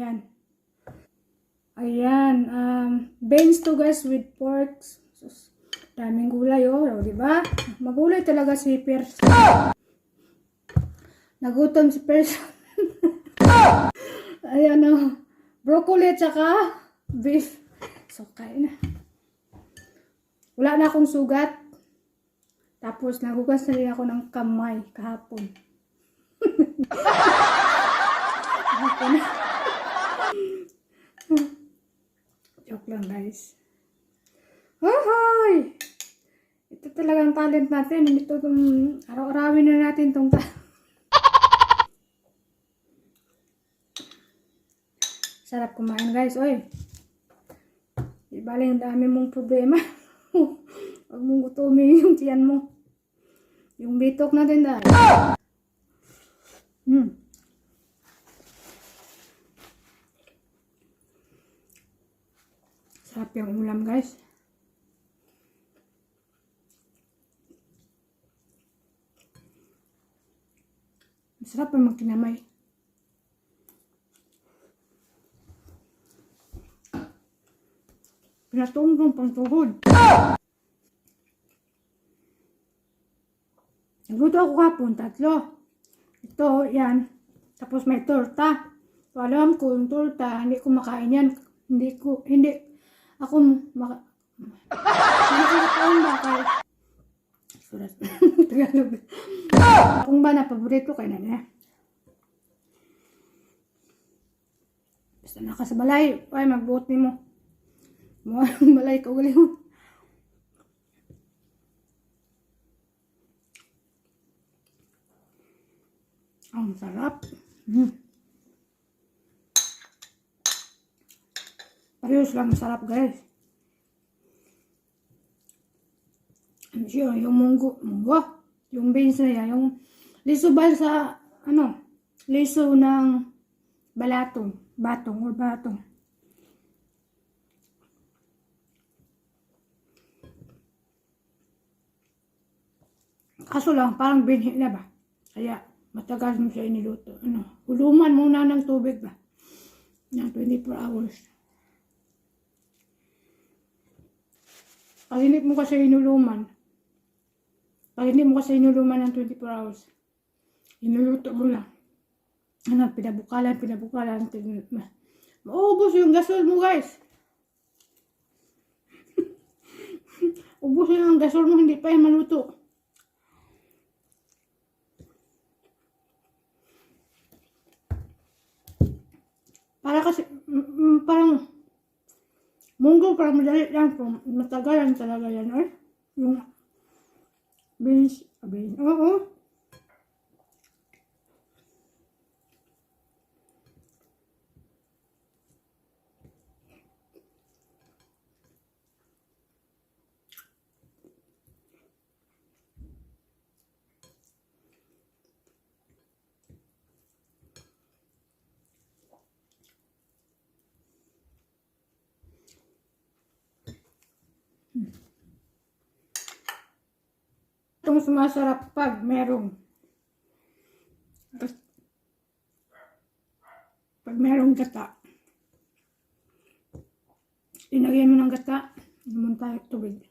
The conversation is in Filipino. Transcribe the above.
Ayan. Ayan. Um, beans to guys with pork. Sus, daming gulay oh. O, di ba? Magulay talaga si Pers. Nagutom si Pers. Ayan oh. Broccoli at saka beef. So, kain na. Wala na akong sugat. Tapos, nagugas na rin ako ng kamay kahapon. kahapon. Lang, guys. Hoy! Ito talagang talent natin. Ito itong araw-arawin na natin itong Sarap kumain, guys. Oy. Di bali, ang dami mong problema. Huwag mong gutumin yung tiyan mo. Yung bitok natin dahil. Hmm. Sarap yung ulam, guys. Masarap pa magkinamay. Pinatong kong pangtuhod. Nagluto ako kapon, tatlo. Ito, yan. Tapos may torta. So, alam ko, yung torta, hindi ko makain yan. Hindi ko, hindi, ako, maka, makain ba kay, surat, Tagalog. Kung ba na, paborito kay na niya. Basta nakasabalay, ay, magbuot ni mo. Balay ka ugali mo. Ang sarap. Mm. Parehas lang masarap guys. Ano siya, yung munggo, munggo, yung beans na yan, yung liso ba sa, ano, liso ng balatong, batong or batong. Kaso lang, parang binhi na ba? Kaya, matagal mo siya iniluto. Ano, huluman muna ng tubig ba? Ng 24 hours. Pag hindi mo kasi inuluman, pag hindi mo kasi inuluman ng 24 hours, inuluto mo lang. Ano, pinabukalan, pinabukalan. ma- Maubos yung gasol mo, guys. Ubus yung gasol mo, hindi pa yung maluto. Para kasi, mm, mm, parang, munggo parang madali lang po. Matagalan talaga yan, eh. Yung, beans, ah, beans, oo. Itong sumasarap pag merong pag merong gata. Inagyan mo ng gata, naman tayo tubig.